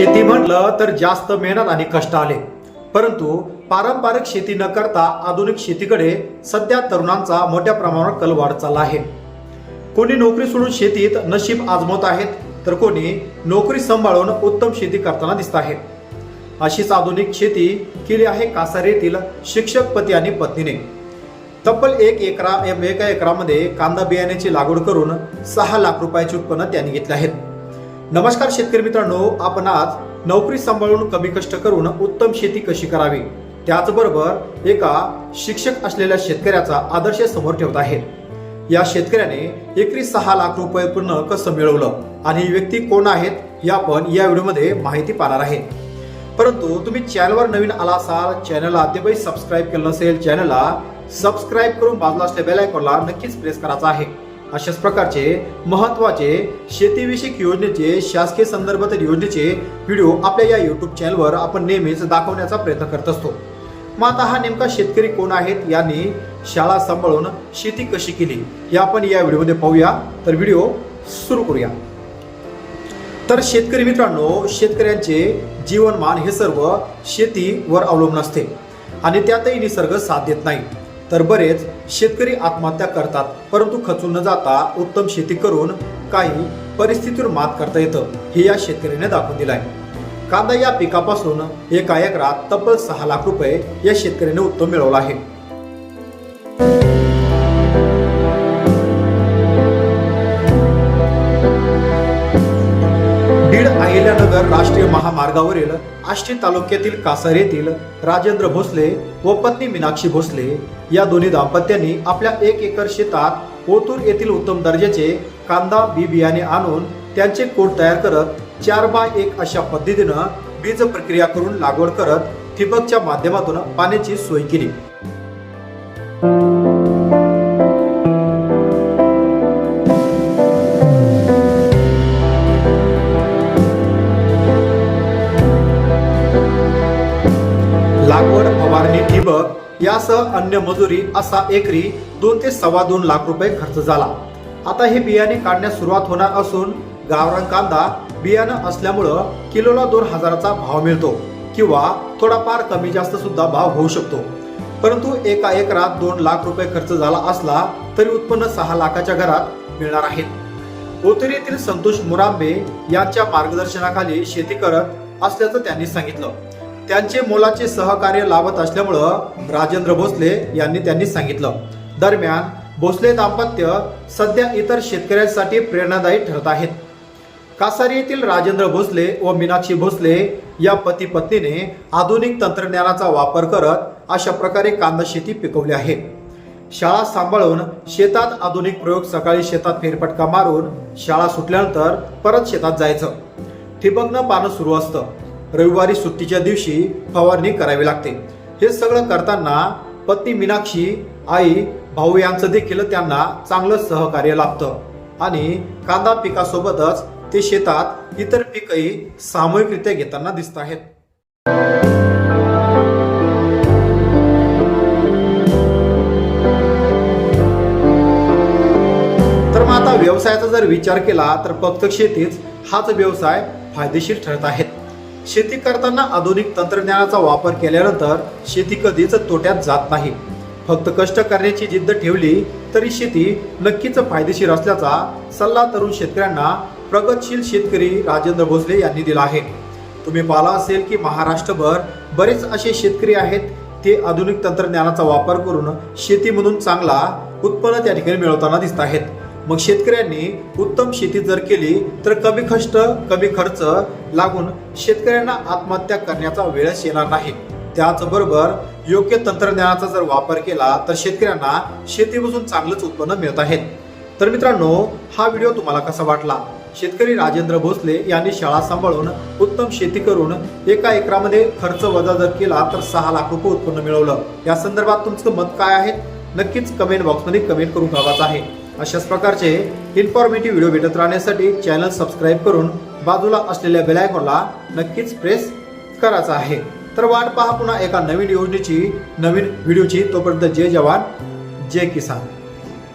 शेती म्हटलं तर जास्त मेहनत आणि कष्ट आले. परंतु पारंपरिक शेती न करता आधुनिक शेतीकडे सध्या तरुणांचा मोठ्या प्रमाणावर कल वाढ चालला आहे. कोणी नोकरी सोडून शेतीत नशीब आजमवत आहेत तर कोणी नोकरी सांभाळून उत्तम शेती करताना दिसत आहे अशीच आधुनिक शेती केली आहे कासार येथील शिक्षक पती आणि पत्नीने. तब्बल एक एकरा एका एकरामध्ये कांदा बियाण्याची लागवड करून सहा लाख रुपयाचे उत्पन्न त्यांनी घेतले आहेत नमस्कार शेतकरी मित्रांनो आपण आज नोकरी सांभाळून कमी कष्ट करून उत्तम शेती कशी करावी? त्याचबरोबर एका शिक्षक असलेल्या शेतकऱ्याचा आदर्श समोर ठेवत आहे या शेतकऱ्याने एकरी सहा लाख रुपये पूर्ण कसं मिळवलं आणि ही व्यक्ती कोण आहेत हे आपण या व्हिडिओमध्ये माहिती पाहणार आहे. परंतु तुम्ही चॅनलवर नवीन आला असाल चॅनलला अद्यापही सबस्क्राईब केलं नसेल चॅनलला सबस्क्राईब करून बाजूला असलेल्या बेल आयकॉनला नक्कीच प्रेस करायचा आहे. अशाच प्रकारचे महत्त्वाचे शेतीविषयक योजनेचे शासकीय संदर्भातील योजनेचे व्हिडिओ आपल्या या युट्यूब चॅनलवर आपण नेहमीच दाखवण्याचा प्रयत्न करत असतो. मग आता हा नेमका शेतकरी कोण आहेत यांनी शाळा सांभाळून शेती कशी केली हे आपण या व्हिडिओमध्ये पाहूया. तर व्हिडिओ सुरू करूया. तर शेतकरी मित्रांनो शेतकऱ्यांचे जीवनमान हे सर्व शेतीवर अवलंबून असते आणि त्यातही निसर्ग साथ देत नाही. तर बरेच शेतकरी आत्महत्या करतात परंतु खचून न जाता उत्तम शेती करून काही परिस्थितीवर मात करता येतं हे या शेतकऱ्याने दाखवून दिलं आहे कांदा या पिकापासून एका एकरात तब्बल सहा लाख रुपये या शेतकऱ्याने उत्तम मिळवला आहे. दीड अहिल्यानगर राष्ट्रीय महामार्गावरील आष्टी तालुक्यातील कासार येथील राजेंद्र भोसले व पत्नी मीनाक्षी भोसले या दोन्ही दाम्पत्यांनी आपल्या एक एकर शेतात ओतूर येथील उत्तम दर्जाचे कांदा बी बियाणे आणून त्यांचे कोट तयार करत चार बाय एक अशा पद्धतीनं बीज प्रक्रिया करून लागवड करत ठिबकच्या माध्यमातून पाण्याची सोय केली. लागवड फवारणी ठिबक यासह अन्य मजुरी असा एकरी दोन ते सव्वा दोन लाख रुपये खर्च झाला. आता हे बियाणे काढण्यास सुरुवात होणार असून गावरान कांदा बियाणं असल्यामुळं किलोला दोन हजाराचा भाव मिळतो किंवा थोडाफार कमी जास्त सुद्धा भाव होऊ शकतो. परंतु एका एकरात दोन लाख रुपये खर्च झाला असला तरी उत्पन्न सहा लाखाच्या घरात मिळणार आहेत ओतूर येथील संतोष मुरांबे यांच्या मार्गदर्शनाखाली शेती करत असल्याचं त्यांनी सांगितलं. त्यांचे मोलाचे सहकार्य लाभत असल्यामुळं राजेंद्र भोसले यांनी त्यांनी सांगितलं. दरम्यान भोसले दाम्पत्य सध्या इतर शेतकऱ्यांसाठी प्रेरणादायी ठरत आहेत. कासारी येथील राजेंद्र भोसले व मीनाक्षी भोसले या पती पत्नीने आधुनिक तंत्रज्ञानाचा वापर करत अशा प्रकारे कांदा शेती पिकवली आहे. शाळा सांभाळून शेतात आधुनिक प्रयोग सकाळी शेतात फेरफटका मारून शाळा सुटल्यानंतर परत शेतात जायचं. ठिबकनं पानं सुरू असतं. रविवारी सुट्टीच्या दिवशी फवारणी करावी लागते. हे सगळं करताना पत्नी मीनाक्षी आई भाऊ यांचं देखील त्यांना चांगलं सहकार्य लाभतं. आणि कांदा पिकासोबतच ते शेतात इतर पिकही सामूहिकरित्या घेताना दिसत आहेत. तर मग आता व्यवसायाचा जर विचार केला तर फक्त शेतीच हाच व्यवसाय फायदेशीर ठरत आहेत. शेती करताना आधुनिक तंत्रज्ञानाचा वापर केल्यानंतर शेती कधीच तोट्यात जात नाही. फक्त कष्ट करण्याची जिद्द ठेवली तरी शेती नक्कीच फायदेशीर असल्याचा सल्ला तरुण शेतकऱ्यांना प्रगतशील शेतकरी राजेंद्र भोसले यांनी दिला आहे. तुम्ही पाहिला असेल की महाराष्ट्रभर बरेच असे शेतकरी आहेत ते आधुनिक तंत्रज्ञानाचा वापर करून शेतीमधून चांगला उत्पन्न त्या ठिकाणी मिळवताना दिसत आहेत. मग शेतकऱ्यांनी उत्तम शेती जर केली तर कमी कष्ट कमी खर्च लागून शेतकऱ्यांना आत्महत्या करण्याचा वेळच येणार नाही. त्याचबरोबर योग्य तंत्रज्ञानाचा जर वापर केला तर शेतकऱ्यांना शेतीपासून चांगलंच उत्पन्न मिळत आहेत तर मित्रांनो हा व्हिडिओ तुम्हाला कसा वाटला? शेतकरी राजेंद्र भोसले यांनी शाळा सांभाळून उत्तम शेती करून एका एकरामध्ये खर्च वजा जर केला तर सहा लाख रुपये उत्पन्न मिळवलं. या संदर्भात तुमचं मत काय आहे? नक्कीच कमेंट बॉक्समध्ये कमेंट करून कळवायचं आहे. अशाच प्रकारचे इन्फॉर्मेटिव्ह व्हिडिओ भेटत राहण्यासाठी चॅनल सबस्क्राईब करून बाजूला असलेल्या बेलायकॉनला नक्कीच प्रेस करायचा आहे. तर वाट पहा पुन्हा एका नवीन योजनेची नवीन व्हिडिओची तोपर्यंत जय जवान जय किसान.